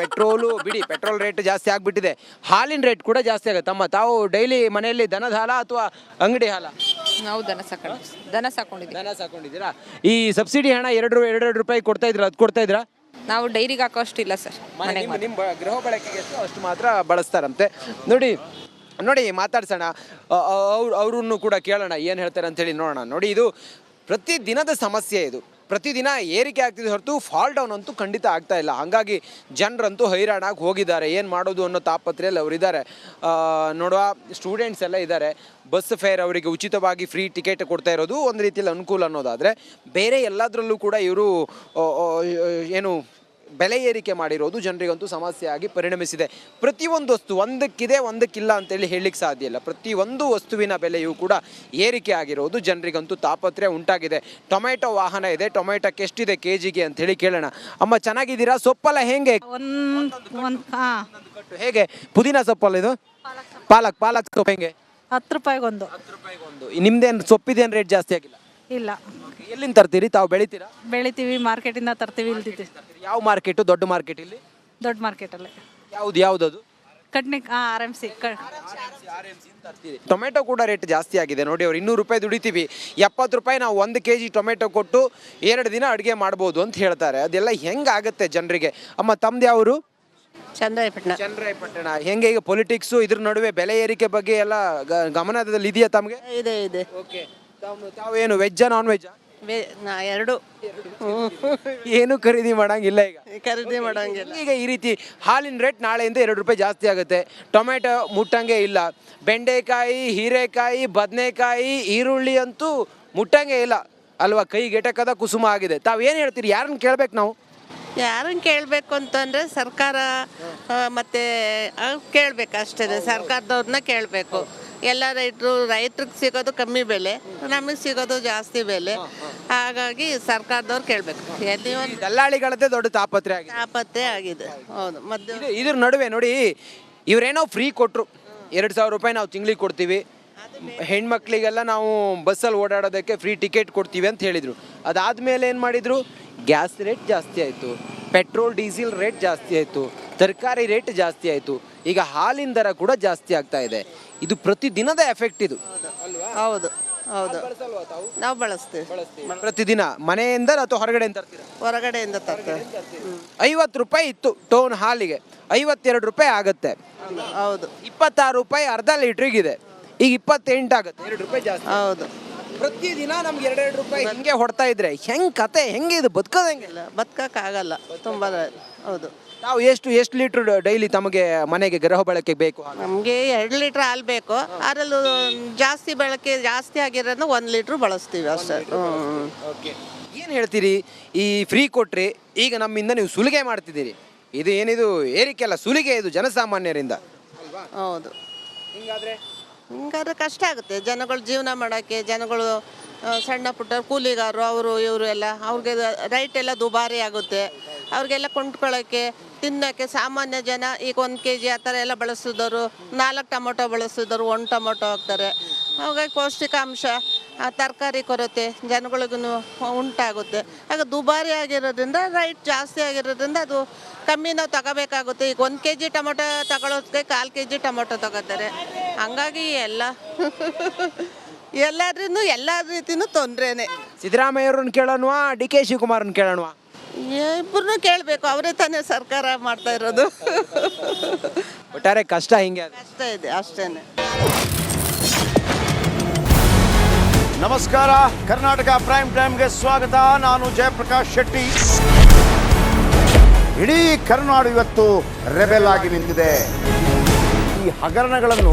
Petrol ಬಿಡಿ petrol rate ಜಾಸ್ತಿ ಆಗಿಬಿಟ್ಟಿದೆ. ಹಾಲಿನ ರೇಟ್ ಕೂಡ ಜಾಸ್ತಿ ಆಗುತ್ತೆ. ತಮ್ಮ ತಾವು ಡೈಲಿ ಮನೆಯಲ್ಲಿ ದನದ ಹಾಲ ಅಥವಾ ಅಂಗಡಿ ಹಾಲ? ನಾವು ದನ ಸಾಕೊಂಡು ದನ ಸಾಕೊಂಡಿದ್ದೀವಿ. ದನ ಸಾಕೊಂಡಿದ್ದೀರಾ? ಈ ಸಬ್ಸಿಡಿ ಹಣ ಎರಡು ಎರಡು ರೂಪಾಯಿ ಕೊಡ್ತಾ ಇದ್ರ? ಅದು ಕೊಡ್ತಾ ಇದ್ರಾ? ನಾವು ಡೈರಿಗೆ ಹಾಕೋ ಅಷ್ಟಿಲ್ಲ ಸರ್ ಮನೆಗೆ ನಿಮ್ಮ ನಿಮ್ಮ ಬ- ಗೃಹ ಬಳಕೆಗೆ ಎಷ್ಟು ಅಷ್ಟು ಮಾತ್ರ ಬಳಸ್ತಾರಂತೆ. ನೋಡಿ ನೋಡಿ ಮಾತಾಡ್ಸೋಣ. ಅವ್ರು ಅವ್ರನ್ನು ಕೂಡ ಕೇಳೋಣ. ಏನು ಹೇಳ್ತಾರೆ ಅಂತೇಳಿ ನೋಡೋಣ. ನೋಡಿ ಇದು ಪ್ರತಿ ದಿನದ ಸಮಸ್ಯೆ ಇದು. ಪ್ರತಿದಿನ ಏರಿಕೆ ಆಗ್ತಿದೆ ಹೊರತು ಫಾಲ್ ಡೌನ್ ಅಂತೂ ಖಂಡಿತ ಆಗ್ತಾ ಇಲ್ಲ. ಹಾಗಾಗಿ ಜನರಂತೂ ಹೈರಾಣಾಗಿ ಹೋಗಿದ್ದಾರೆ. ಏನು ಮಾಡೋದು ಅನ್ನೋ ತಾಪತ್ರೆಯಲ್ಲಿ ಅವರಿದ್ದಾರೆ. ನೋಡುವ ಸ್ಟೂಡೆಂಟ್ಸ್ ಎಲ್ಲ ಇದ್ದಾರೆ. ಬಸ್ ಫೇರ್ ಅವರಿಗೆ ಉಚಿತವಾಗಿ ಫ್ರೀ ಟಿಕೆಟ್ ಕೊಡ್ತಾ ಇರೋದು ಒಂದು ರೀತಿಯಲ್ಲಿ ಅನುಕೂಲ ಅನ್ನೋದಾದರೆ, ಬೇರೆ ಎಲ್ಲದರಲ್ಲೂ ಕೂಡ ಇವರು ಏನು ಬೆಲೆ ಏರಿಕೆ ಮಾಡಿರೋದು ಜನರಿಗಂತೂ ಸಮಸ್ಯೆಯಾಗಿ ಪರಿಣಮಿಸಿದೆ. ಪ್ರತಿಯೊಂದು ವಸ್ತು ಒಂದಕ್ಕಿದೆ ಒಂದಕ್ಕಿಲ್ಲ ಅಂತೇಳಿ ಹೇಳಲಿಕ್ಕೆ ಸಾಧ್ಯ ಇಲ್ಲ. ಪ್ರತಿಯೊಂದು ವಸ್ತುವಿನ ಬೆಲೆಯೂ ಕೂಡ ಏರಿಕೆ ಆಗಿರೋದು ಜನರಿಗಂತೂ ತಾಪತ್ರೆ ಉಂಟಾಗಿದೆ. ಟೊಮೆಟೊ ವಾಹನ ಇದೆ ಟೊಮೆಟೊಕ್ಕೆ ಎಷ್ಟಿದೆ ಕೆ ಜಿಗೆ ಅಂತೇಳಿ ಕೇಳೋಣ. ಅಮ್ಮ ಚೆನ್ನಾಗಿದ್ದೀರಾ? ಸೊಪ್ಪಲ್ಲ ಹೇಗೆ? ಹೇಗೆ? ಪುದೀನ ಸೊಪ್ಪಲ್ಲ ಇದು? ಪಾಲಕ್ ಪಾಲಕ್ ಸೊಪ್ಪು ಹೆಂಗೆ? ಹತ್ತು ರೂಪಾಯಿಗೊಂದು. ನಿಮ್ದೇನು ಸೊಪ್ಪಿದೇನು ರೇಟ್ ಜಾಸ್ತಿ ಆಗಿಲ್ಲ? ಇಲ್ಲ. ಎಲ್ಲಿಂದ ತರ್ತೀರಿ? ತಾವು ಬೆಳಿತೀರಾ? ಬೆಳಿತೀವಿ ಮಾರ್ಕೆಟಿಂದ ತರ್ತೀವಿ ಇಲ್ದಿದ್ದೀವಿ ಯಾವ ಮಾರ್ಕೆಟು? ದೊಡ್ಡ ಮಾರ್ಕೆಟ್ ಇಲ್ಲಿ? ದೊಡ್ಡ ಮಾರ್ಕೆಟಲ್ಲಿ. ಯಾವ್ದು ಯಾವ್ದದು? ಕಟ್ನೆ ಹಾಂ ಆರ್ ಎಂ ಸಿ ಕ ಟೊಮೆಟೊ ಕೂಡ ರೇಟ್ ಜಾಸ್ತಿ ಆಗಿದೆ. ನೋಡಿ ಅವ್ರು ಇನ್ನೂರು ರೂಪಾಯಿ ದುಡಿತೀವಿ ಎಪ್ಪತ್ತು ರೂಪಾಯಿ ನಾವು ಒಂದು ಕೆ ಜಿ ಟೊಮೆಟೊ ಕೊಟ್ಟು ಎರಡು ದಿನ ಅಡುಗೆ ಮಾಡ್ಬೋದು ಅಂತ ಹೇಳ್ತಾರೆ. ಅದೆಲ್ಲ ಹೆಂಗಾಗುತ್ತೆ ಜನರಿಗೆ? ಅಮ್ಮ ತಮ್ದು ಯಾವರು? ಚಂದ್ರಾಯಪಟ್ಟಣ. ಚಂದ್ರಾಯಪಟ್ಟಣ. ಹೆಂಗೆ ಈಗ ಪೊಲಿಟಿಕ್ಸು ಇದ್ರ ನಡುವೆ ಬೆಲೆ ಏರಿಕೆ ಬಗ್ಗೆ ಎಲ್ಲ ಗ- ಗಮನದಲ್ಲಿ ಇದೆಯಾ ತಮಗೆ? ಇದೆ ಇದೆ. ಓಕೆ ತಾವೇನು ವೆಜ್ಜಾ ನಾನ್ ವೆಜ್ಜಾ? ವೇ- ನಾ ಎರಡು. ಏನು ಖರೀದಿ ಮಾಡಂಗಿಲ್ಲ ಈಗ? ಖರೀದಿ ಮಾಡಂಗಿಲ್ಲ. ಈಗ ಈ ರೀತಿ ಹಾಲಿನ ರೇಟ್ ನಾಳೆಯಿಂದ ಎರಡು ರೂಪಾಯಿ ಜಾಸ್ತಿ ಆಗುತ್ತೆ. ಟೊಮೆಟೊ ಮುಟ್ಟಂಗೆ ಇಲ್ಲ. ಬೆಂಡೆಕಾಯಿ ಹೀರೆಕಾಯಿ ಬದನೆಕಾಯಿ ಈರುಳ್ಳಿ ಅಂತೂ ಮುಟ್ಟಂಗೆ ಇಲ್ಲ. ಅಲ್ವಾ? ಕೈ ಗೆಟಕದ ಕುಸುಮ ಆಗಿದೆ. ತಾವು ಏನು ಹೇಳ್ತೀರಿ? ಯಾರನ್ನ ಕೇಳ್ಬೇಕು ನಾವು? ಯಾರನ್ನ ಕೇಳಬೇಕು ಅಂತಂದ್ರೆ ಸರ್ಕಾರ ಆ, ಮತ್ತೆ ಕೇಳಬೇಕು ಅಷ್ಟೇ ಸರ್ಕಾರದವ್ರನ್ನ ಕೇಳಬೇಕು. ಎಲ್ಲ ರೈತರು ರೈತರಿಗೆ ಸಿಗೋದು ಕಮ್ಮಿ ಬೆಲೆ ನಮಗೆ ಸಿಗೋದು ಜಾಸ್ತಿ ಬೆಲೆ. ಹಾಗಾಗಿ ಸರ್ಕಾರದವ್ರು ಕೇಳಬೇಕು. ಎಲ್ಲಿ ಒಂದು ದಲ್ಲಾಳಿಗಳದ್ದೇ ದೊಡ್ಡ ತಾಪತ್ರೆ ಆಗಿದೆ. ತಾಪತ್ತೆ ಆಗಿದೆ. ಹೌದು ಮಧ್ಯ ಇದು ಇದ್ರ ನಡುವೆ ನೋಡಿ ಇವರೇನೋ ಫ್ರೀ ಕೊಟ್ಟರು ಎರಡು ಸಾವಿರ ರೂಪಾಯಿ ನಾವು ತಿಂಗ್ಳಿಗೆ ಕೊಡ್ತೀವಿ. ಹೆಣ್ಮಕ್ಳಿಗೆಲ್ಲ ನಾವು ಬಸ್ಸಲ್ಲಿ ಓಡಾಡೋದಕ್ಕೆ ಫ್ರೀ ಟಿಕೆಟ್ ಕೊಡ್ತೀವಿ ಅಂತ ಹೇಳಿದರು. ಅದಾದಮೇಲೆ ಏನು ಮಾಡಿದರು? ಗ್ಯಾಸ್ ರೇಟ್ ಜಾಸ್ತಿ ಆಯಿತು. ಪೆಟ್ರೋಲ್ ಡೀಸೆಲ್ ರೇಟ್ ಜಾಸ್ತಿ ಆಯಿತು. ತರಕಾರಿ ರೇಟ್ ಜಾಸ್ತಿ ಆಯಿತು. ಈಗ ಹಾಲಿನ ದರ ಕೂಡ ಜಾಸ್ತಿ ಆಗ್ತಾ ಇದೆ. ಇದು ಪ್ರತಿ ದಿನದ ಎಫೆಕ್ಟ್ ಇದು. ಹೌದು ಹೌದು. ನಾವು ಬಳಸ್ತೇವೆ. ಪ್ರತಿದಿನ ಮನೆಯಿಂದ ಅಥವಾ ಹೊರಗಡೆಯಿಂದ ತರ್ತೀರಾ? ಹೊರಗಡೆಯಿಂದ ತರ್ತೇವೆ. ಐವತ್ತು ರೂಪಾಯಿ ಇತ್ತು ಟೋನ್ ಹಾಲಿಗೆ. ಐವತ್ತೆರಡು ರೂಪಾಯಿ ಆಗುತ್ತೆ. ಹೌದು. ಇಪ್ಪತ್ತಾರು ರೂಪಾಯಿ ಅರ್ಧ ಲೀಟ್ರಿಗಿದೆ. ಈಗ ಇಪ್ಪತ್ತೆಂಟು ಆಗುತ್ತೆ. ಎರಡು ರೂಪಾಯಿ ಜಾಸ್ತಿ. ಹೌದು. ಪ್ರತಿದಿನ ನಮ್ಗೆ ಎರಡೆರಡು ರೂಪಾಯಿ ಹಿಂಗೆ ಹೊಡ್ತಾ ಇದ್ರೆ ಹೆಂಗ್ ಕತೆ ಹೆಂಗೆ ಇದು ಬದುಕೋದು ಹೆಂಗೆ ಇಲ್ಲ ಬದುಕಕ್ಕಾಗಲ್ಲ ತುಂಬ ಹೌದು. ನಾವು ಎಷ್ಟು ಎಷ್ಟು ಲೀಟ್ರ್ ಡೈಲಿ ತಮಗೆ ಮನೆಗೆ ಗೃಹ ಬಳಕೆ ಬೇಕು? ನಮಗೆ ಎರಡು ಲೀಟ್ರ್ ಹಾಲು ಬೇಕು. ಅದರಲ್ಲೂ ಜಾಸ್ತಿ ಬಳಕೆ ಜಾಸ್ತಿ ಆಗಿರೋದನ್ನ ಒಂದು ಲೀಟ್ರ್ ಬಳಸ್ತೀವಿ ಅಷ್ಟೇ. ಏನು ಹೇಳ್ತೀರಿ? ಈ ಫ್ರೀ ಕೊಟ್ರಿ ಈಗ ನಮ್ಮಿಂದ ನೀವು ಸುಲಿಗೆ ಮಾಡ್ತಿದ್ದೀರಿ. ಇದು ಏನಿದು ಏರಿಕೆ ಅಲ್ಲ ಸುಲಿಗೆ ಇದು ಜನಸಾಮಾನ್ಯರಿಂದ. ಹೌದು. ಹಿಂಗಾದ್ರೆ? ಹಿಂಗಾದ್ರೆ ಕಷ್ಟ ಆಗುತ್ತೆ. ಜನಗಳು ಜೀವನ ಮಾಡೋಕ್ಕೆ, ಜನಗಳು ಸಣ್ಣ ಪುಟ್ಟ ಕೂಲಿಗಾರರು, ಅವರು, ಇವರು ಎಲ್ಲ, ಅವ್ರಿಗೆ ರೈಟ್ ಎಲ್ಲ ದುಬಾರಿ ಆಗುತ್ತೆ. ಅವ್ರಿಗೆಲ್ಲ ಕೊಂಡ್ಕೊಳ್ಳೋಕ್ಕೆ ತಿನ್ನೋಕ್ಕೆ ಸಾಮಾನ್ಯ ಜನ ಈಗ ಒಂದು ಕೆ ಜಿ ಆ ಥರ ಎಲ್ಲ ಬಳಸಿದವರು, ನಾಲ್ಕು ಟೊಮೊಟೊ ಬಳಸಿದವರು, ಒಂದು ಟೊಮೊಟೊ ಹಾಕ್ತಾರೆ. ಹಾಗಾಗಿ ಪೌಷ್ಟಿಕಾಂಶ ತರಕಾರಿ ಕೊರತೆ ಜನಗಳಿಗೂ ಉಂಟಾಗುತ್ತೆ. ಆಗ ದುಬಾರಿ ಆಗಿರೋದ್ರಿಂದ ರೈಟ್ ಜಾಸ್ತಿ ಆಗಿರೋದ್ರಿಂದ ಅದು ಕಮ್ಮಿ ನಾವು ತಗೋಬೇಕಾಗುತ್ತೆ. ಈಗ ಒಂದು ಕೆ ಜಿ ಟೊಮೊಟೊ ತಗೊಳ್ಳೋದಕ್ಕೆ ಕಾಲು ಕೆ ಜಿ ಟೊಮೊಟೊ ತಗೋತಾರೆ. ಹಂಗಾಗಿ ಎಲ್ಲ. ಎಲ್ಲಾದ್ರೂ ಎಲ್ಲ ರೀತಿನೂ ತೊಂದರೆನೆ. ಸಿದ್ದರಾಮಯ್ಯವ್ರನ್ನ ಕೇಳೋಣವಾ ಡಿ ಕೆ ಶಿವಕುಮಾರನ್ ಕೇಳೋಣವಾ? ಇಬ್ಬರನ್ನೂ ಕೇಳಬೇಕು ಅವರೇ ತಾನೇ ಸರ್ಕಾರ ಮಾಡ್ತಾ ಇರೋದು. ಒಟ್ಟಾರೆ ಕಷ್ಟ ಹಿಂಗೆ. ಕಷ್ಟ ಇದೆ ಅಷ್ಟೇನೆ. ನಮಸ್ಕಾರ ಕರ್ನಾಟಕ ಪ್ರೈಮ್ ಟೈಮ್ಗೆ ಸ್ವಾಗತ. ನಾನು ಜಯಪ್ರಕಾಶ್ ಶೆಟ್ಟಿ. ಇಡೀ ಕರುನಾಡು ಇವತ್ತು ರೆಬೆಲ್ ಆಗಿ ನಿಂತಿದೆ. ಈ ಹಗರಣಗಳನ್ನು